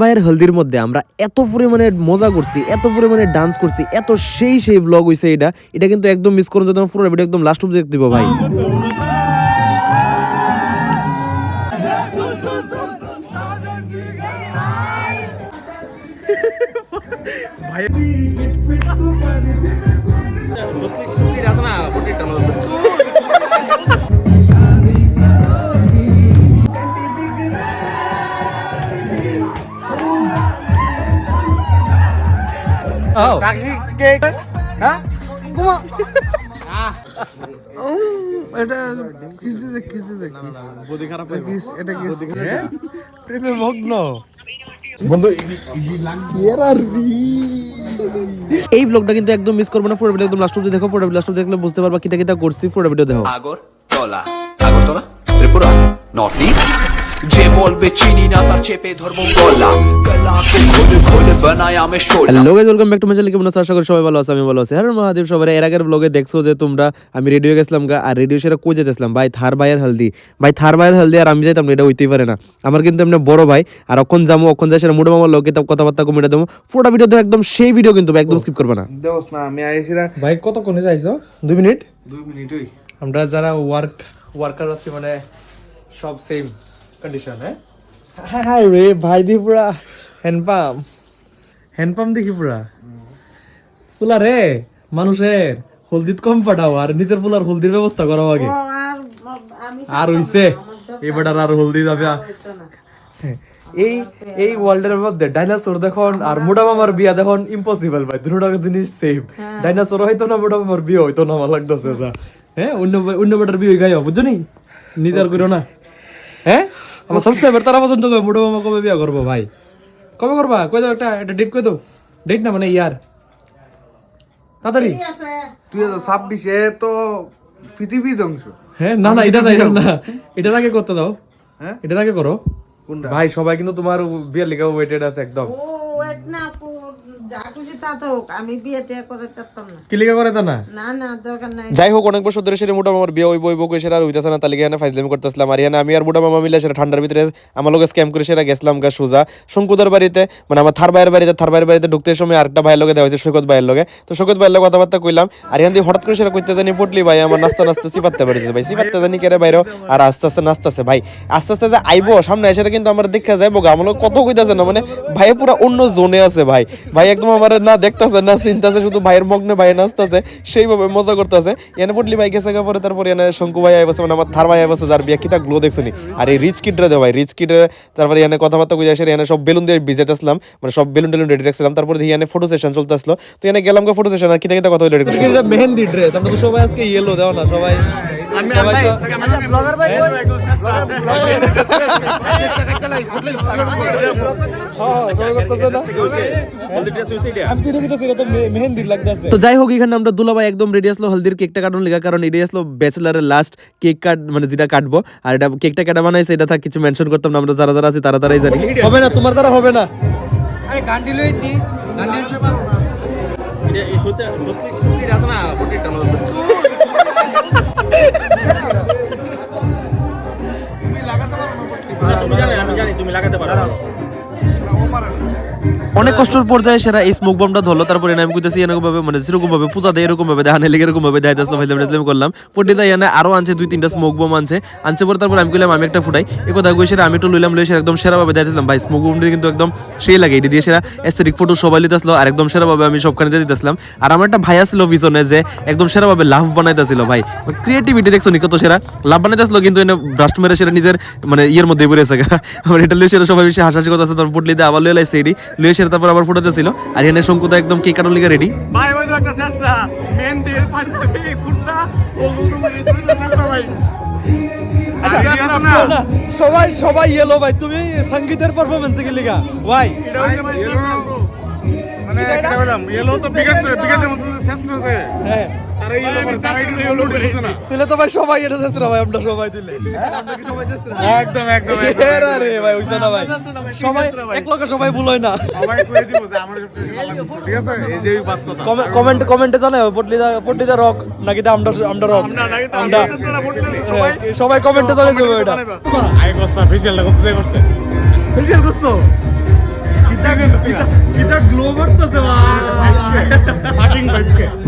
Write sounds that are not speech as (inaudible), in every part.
ভাইয়ের হলদির মধ্যে আমরা এত পরিমাণে মজা করছি এত পরিমাণে ডান্স করছি এত সেই সেই ব্লগ হইছে এটা। এটা কিন্তু একদম মিস করুন যদি পুরো ভিডিও একদম লাস্ট অব্দি দেখতে দিব ভাই। এটা বডি খারাপ এটা প্রেমে এই ব্লগটা কিন্তু একদম মিস করবে না পুরো ভিডিও একদম লাস্ট অব্দি দেখো পুরো লাস্ট অব্দি দেখলে বুঝতে পারবা কিতা কিতা করছি পুরো ভিডিও দেখো। আগরতলা। আগরতলা? ত্রিপুরা? নর্থ ইস্ট যে বলবে চিনি না তার চেপে ধরবো গলা। গলাকে খুলে খুলে বানায় আমি শোলা। Hello guys welcome back to my channel কেমন আশা করি সবাই ভালো আছে আমি ভালো আছি। হ্যাঁ মহাদেব সবাই এর আগের ব্লগে দেখছ যে তোমরা আমি রেডিও গেছিলাম গা আর রেডিও সেটা কই যেতেছিলাম? ভাই থার ভাইয়ের হলদি। ভাই থার ভাইয়ের হলদি আর আমি যাইতাম এটা হইতেই পারে না। আমার কিন্তু এমনি বড় ভাই আর অখন যাব অখন যাই সেটা মোটা মামার লোকে কথাবার্তা কমিয়ে দেবো। পুরোটা ভিডিও তো একদম সেই ভিডিও কিন্তু একদম স্কিপ করবে না। দেওস না আমি আইছিলাম। ভাই কতক্ষণে যাইছো? দুই মিনিট? দুই মিনিটই আমরা যারা ওয়ার্ক ওয়ার্কার আছি মানে সব সেম কন্ডিশন হ্যাঁ হ্যাঁ হ্যাঁ রে ভাই দি পুরা হ্যান্ডপাম্প হ্যান্ডপাম্প দেখি পুরা? পুলা রে মানুষের হলদিত কম পাঠাও আর নিজের পুলার হলদির ব্যবস্থা করো আগে। আর হইছে। এবার আর হলদি যাবে হ্যাঁ, এই এই ওয়ার্ল্ডের মধ্যে ডাইনোসর দেখুন আর মোটা মামার বিয়া দেখুন ইম্পসিবল ভাই দুটো জিনিস সেম ডাইনোসর হয়তো না মোটা মামার বিয়ে হইতো না আমার লাগতেছে হ্যাঁ অন্য অন্য বেটার বিয়ে গাই বুঝছ নি? নিজের করো না। হ্যাঁ? আমার সাবস্ক্রাইবার তারা পর্যন্ত কবে মোটা মামা কবে বিয়া করব ভাই? কবে করবা? কই দাও একটা একটা ডেট কই দাও? ডেট না মানে ইয়ার তাড়াতাড়ি। তুই তো ছাব্বিশে তো পৃথিবী ধ্বংস। হ্যাঁ না না এটা না এটা না। এটার আগে করতে দাও। হ্যাঁ? এটার আগে করো। ভাই সবাই কিন্তু তোমার বিয়ের লেগে ওয়েটেড আছে একদম। ও ওয়েট না যা খুশি তা তো হোক, আমি বিয়ে টিয়ে করে পারতাম না। কি করে তা না? না না দরকার নাই। যাই হোক অনেক বছর ধরে সেটা মোটা মামার বিয়ে ওই বই বই সেটা আর হইতেছে না তাহলে এখানে ফাইজলামি করতেছিলাম। আর এখানে আমি আর মোটা মামা মিলে সেটা ঠান্ডার ভিতরে আমার লোক স্ক্যাম করে সেটা গেছিলাম গা সোজা শঙ্কুদার বাড়িতে। মানে আমার থার ভাইয়ের বাড়িতে থার ভাইয়ের বাড়িতে ঢুকতে সময় আরেকটা ভাইয়ের লোকে দেওয়া হয়েছে সৈকত ভাইয়ের লোকে তো সৈকত ভাইয়ের লোক কথাবার্তা কইলাম। আর এখান দিয়ে হঠাৎ করে সেটা করতে জানি পটলি ভাই আমার নাস্তা নাস্তা সিপাতে পারছে ভাই জানি কেরে বাইরে আর আস্তে আস্তে নাস্তাছে ভাই। আস্তে আস্তে যে আইবো সামনে এসে কিন্তু আমার দেখা যাইবো গা। আমার কত কইতাছে না মানে ভাই পুরো অন্য জোনে আছে ভাই। ভাই একদম আমার না দেখতাছে না চিন্তাছে শুধু ভাইয়ের মগ্নে ভাই নাচতাছে সেইভাবে মজা করতেছে। এনে ফুটলি ভাই গেছে পরে তারপর এনে শঙ্কু ভাই আইবছে মানে আমার থার ভাই আইবছে যার বিয়া কিতা গ্লো দেখছনি। আর এই রিচ কিডরে দে ভাই রিচ কিডরে তারপরে এনে কথাবার্তা কই আসে এনে সব বেলুন দিয়ে ভিজাইতেছিলাম মানে সব বেলুন টেলুন রেডি রাখছিলাম তারপর দিয়ে এনে ফটো সেশন চলতেছিল। তো এনে গেলাম গা ফটো সেশন আর কিতা কিতা কথা রেডি করছি এটা মেহেন্দি ড্রেস আমরা তো সবাই আজকে ইয়েলো দাও না সবাই তো- না? আমি তো এটা যাই হোক এখানে আমরা দুলাভাই একদম রেডি আসলো হলদির কেকটা কাটুন লেগা কারণ এটাই আসলো ব্যাচেলারের লাস্ট কেক কাট মানে যেটা কাটবো আর এটা কেকটা কাটা বানাইছে এটা থাক কিছু মেনশন করতাম না আমরা যারা যারা আছি তারা তারাই জানি। হবে না তোমার দ্বারা হবে না। তুমি লাগাতে পারো না আমি জানি আমি জানি তুমি লাগাতে পারো। ও পারে না। অনেক কষ্টের পর্যায়ে সেরা এই স্মোক বমটা ধরলো। তারপরে আমি কইতেছি এরকম ভাবে মানে যেরকম ভাবে পূজা দেয় এরকম ভাবে দেখানে লেগে এরকম ভাবে দেখাইতে আসলাম ফাইলাম টাইলাম করলাম। পন্ডিতা ইয়ানে আরও আনছে, দুই তিনটা স্মোক বম আনছে। আনছে পরে তারপর আমি কইলাম, আমি একটা ফুটাই। এই কথা কই সেরা আমি একটু লইলাম লই সেরা একদম সেরা ভাবে দেখাইতেছিলাম ভাই স্মোক বমটা কিন্তু একদম সেই লাগে, এটা দিয়ে সেরা এস্থেটিক ফটো সবাই লিতে আর একদম সেরা ভাবে আমি সবখানে দিয়ে দিতেছিলাম। আর আমার একটা ভাই আসলো পিছনে যে একদম সেরা ভাবে লাভ বানাইতেছিল, ভাই। ক্রিয়েটিভিটি দেখছ নি কত সেরা? লাভ বানাইতেছিল কিন্তু এনে ব্রাস্ট মেরে সেটা নিজের মানে ইয়ের মধ্যে আছে (laughs) আমার এটা লইয়ে সেরা সবাই বেশি হাসাহাসি কথা আছে তারপর পুটলি দিয়ে আবার লইয়ে লাইছে এডি লইয়ে সেরা তারপর আবার ফুটাতে ছিল। আর এখানে শঙ্কুতা একদম কেক কাটার লিগে রেডি ভাই ওই তো একটা মেহেন্দির পাঞ্জাবি কুর্তা তো ভাই। না, সবাই সবাই এলো ভাই তুমি সঙ্গীতের পারফরমেন্স কি লিগা ভাই এটা। মানে কেটে বললাম এলো তো বিগেস্ট বিগেস্ট মধ্যে শেষ হয়েছে হ্যাঁ। না। তুলে তো ভাই সবাই এটা চেষ্টা ভাই আমরা সবাই তুলে। একদম একদম রে ভাই না ভাই। সবাই এক লগে সবাই ভুল হয় না। সবাই কই দিব যে আমার ঠিক আছে? এই যে বাস কথা। কমেন্ট কমেন্টে জানাও পটলিদা পটলিদা রক নাকি দা আমরা আমরা রক। আমরা সবাই হ্যাঁ, সবাই কমেন্টে জানিয়ে দেবো এটা। আই করছে করতে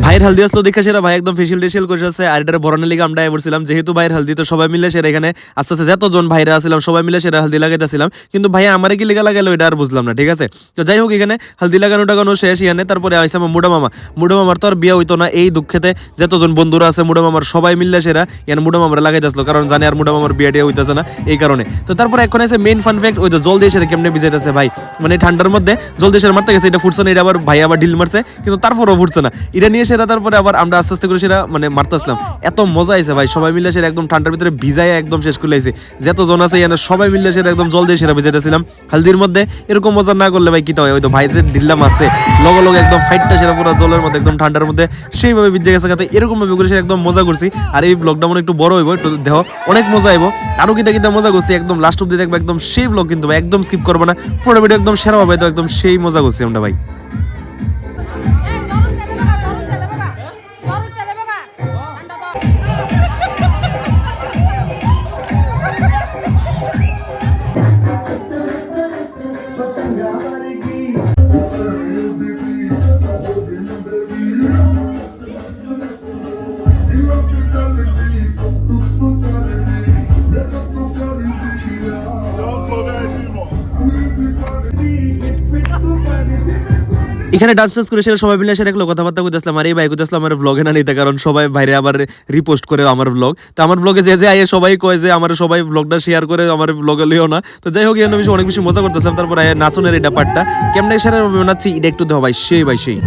ভাইয়ের হালদি আসলো দেখে সেরা ভাই একদম ফেসিয়াল টেসিয়াল করে আছে আর এটার বরণের লিগে আমরা বলছিলাম যেহেতু ভাইয়ের হালদি তো সবাই মিলে সেরা এখানে আস্তে আস্তে যতজন ভাইরা আসছিলাম সবাই মিলে সেরা হালদি লাগাইতেছিলাম। কিন্তু ভাই আমারে কি লেগে লাগাইলো এটা আর বুঝলাম না ঠিক আছে? তো যাই হোক এখানে হালদি লাগানো টাগানো শেষ এখানে তারপরে আইসা আমার মুডা মামা। মুডা মামার তো আর বিয়ে হইতো না এই দুঃখেতে যতজন বন্ধুরা আছে মুডা মামার সবাই মিললে সেরা এখানে মুডা মামার লাগাইতেছিল কারণ জানে আর মুডা মামার বিয়ে টিয়ে হইতেছে না এই কারণে। তো তারপরে এখন আছে মেইন ফান ফ্যাক্ট ওই তো জল দিয়ে সেটা কেমনে ভিজাইতেছে ভাই? মানে ঠান্ডার মধ্যে জল দিয়ে মারতে গেছে, এটা ফুটছে না, এটা আবার ভাই আবার ঢিল মারছে, কিন্তু তারপরেও ফুটছে না। এটা নিয়ে সেটা তারপরে আবার আমরা আস্তে আস্তে করে সেটা মানে মারতেছিলাম। এত মজা আইছে ভাই, সবাই মিলে সেটা একদম ঠান্ডার ভিতরে ভিজাই একদম শেষ করে লাইছে। যত জন আছে, এখানে সবাই মিলে সেটা একদম জল দিয়ে সেটা ভিজাইতেছিলাম। হালদির মধ্যে এরকম মজা না করলে ভাই কি হয়, ওই তো ভাই যে ঢিল্লা মারছে, লগে লগে একদম ফাইটটা সেটা পুরো জলের মধ্যে, একদম ঠান্ডার মধ্যে, সেইভাবে ভিজে গেছে কাতে এরকম ভাবে করে সেটা একদম মজা করছি। আর এই ব্লগটা মনে একটু বড় হইব, একটু দেহ অনেক মজা আইব আরও কিতা কিতা মজা করছি, একদম লাস্ট অব্দি দেখব একদম সেই ব্লগ কিন্তু একদম স্কিপ করব না, পুরো ভিডিও একদম সেরা হবে তো একদম সেই মজা আমরা ভাই এখানে ডান্স টান্স করে সেটা সবাই মিলে এসে দেখল, কথাবার্তা করতেছিলাম আর এই ভাই করতেছিলাম আমার ব্লগে না নিতে, কারণ সবাই বাইরে আবার রিপোস্ট করে আমার ব্লগ তো আমার ব্লগে যে যে আইয়ে সবাই কয় যে, আমার সবাই ব্লগটা শেয়ার করে, আমার ব্লগে লিও না। তো যাই হোক এখানে অনেক বেশি মজা করতেছিলাম। তারপর নাচনের এটা পার্টটা কেমনে সেরা বানাচ্ছি এটা একটু দেওয়া ভাই, সেই ভাই, সেই।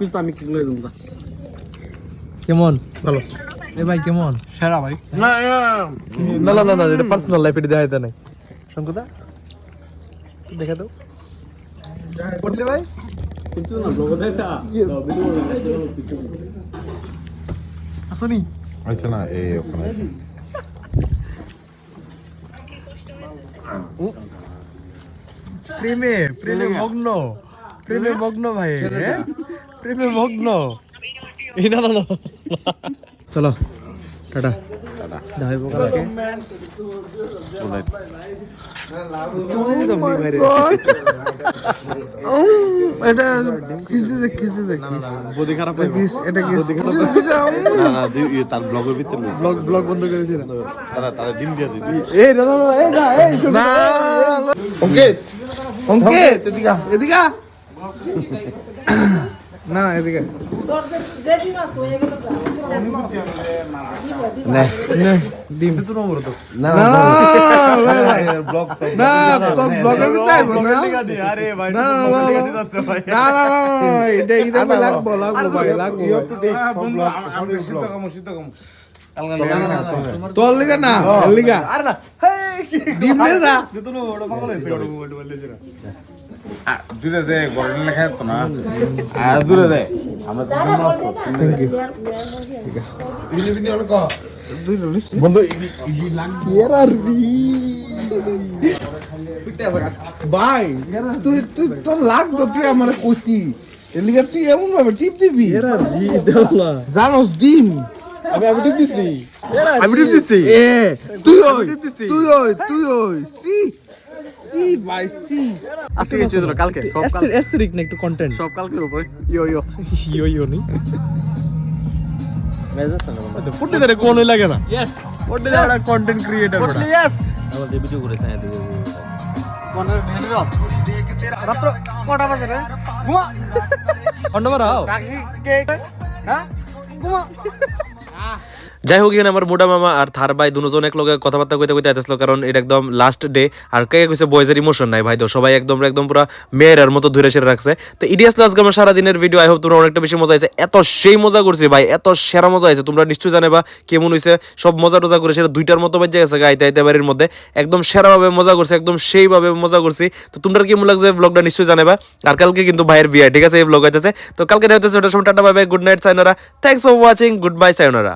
कुछ तो আমি কি করে দেবো কেমন ভালো এ ভাই কেমন সেরা ভাই না না না না না এটা পার্সোনাল লাইফ এটা দেখাইতে নাই শঙ্কুদা দেখা দাও পড়লে ভাই কিন্তু না ব্লগ দেখা আসনি আচ্ছা না এই ওখানে প্রেমে প্রেমে মগ্ন। প্রেমে মগ্ন ভাই হ্যাঁ? প্রেমে মগ্ন। এই না না না। চলো টাটা। টাটা ধাই পোকা লাগে এটা কিস্তিতে কিস্তিতে বডি খারাপ হয়ে কিস এটা কিস না না ইয়ে তার ব্লগের ভিতরে। ব্লগ ব্লগ বন্ধ করেছিল তারা তারা ডিম দিয়ে দিবি এই না না এই না এই না অঙ্কিত অঙ্কিত এদিকে। না এদিকে না না ব্লগ না তোর লিগা না লিগা আরে না ডিম নে। না দিতুন ওটা পাগল হয়েছে ওটা ওটা বললেছিল দূরে দে গড়ন লেখা তো না। আর দূরে দে। আমরা তো নষ্ট থ্যাংক ইউ ইনি বিনি অনেক কহ এরা রি ভাই তুই তুই তোর লাগতো তুই আমার কইতি এর তুই এমন ভাবে টিপ দিবি। জানোস ডিম। আমি আমি টিপ দিছি আমি টিপ দিছি। এ তুই ওই তুই ওই তুই ওই সি সি ভাই সি। আজকে কিছু দিল কালকে সব কাল- এস্থেটিক না একটু কন্টেন্ট সব কালকের উপরে। ইয়ো ইয়ো। ইয়ো ইয়ো নি। ফুটে ধরে কোন লাগে না। ইয়েস ফুটে ধরে কন্টেন্ট ক্রিয়েটর পড়লি ইয়েস রাত্র কটা বাজে রে? ঘুমা। অন্যবার আও হ্যাঁ? ঘুমা। যাই হোক এখানে আমার মোটা মামা আর থার ভাই দুজন এক লগে কথাবার্তা কইতে কইতে আইতেছিল, কারণ এটা একদম লাস্ট ডে আর কে কইছে বয়েজের ইমোশন নাই ভাই তো সবাই একদম একদম পুরো মেয়ের মতো ধরে সেরে রাখছে। তো ইডিয়াস আজকে আমার সারাদিনের ভিডিও আই হোপ তোমরা অনেকটা বেশি মজা হয়েছে এত সেই মজা করছি ভাই, এত সেরা মজা হয়েছে তোমরা নিশ্চয়ই জানেবা কেমন হয়েছে সব মজা টজা করে সেটা দুইটার মতো বাজে গেছে গাইতে আইতে বাড়ির মধ্যে। একদম সেরাভাবে মজা করছে, একদম সেইভাবে মজা করছি। তো তোমরা কেমন লাগছে ব্লগটা নিশ্চয়ই জানাবা আর কালকে কিন্তু ভাইয়ের বিয়ে, ঠিক আছে? এই ব্লগ হইতেছে। তো কালকে দেখা ওটার সময় tata bye good night sayonara thanks for watching good bye sayonara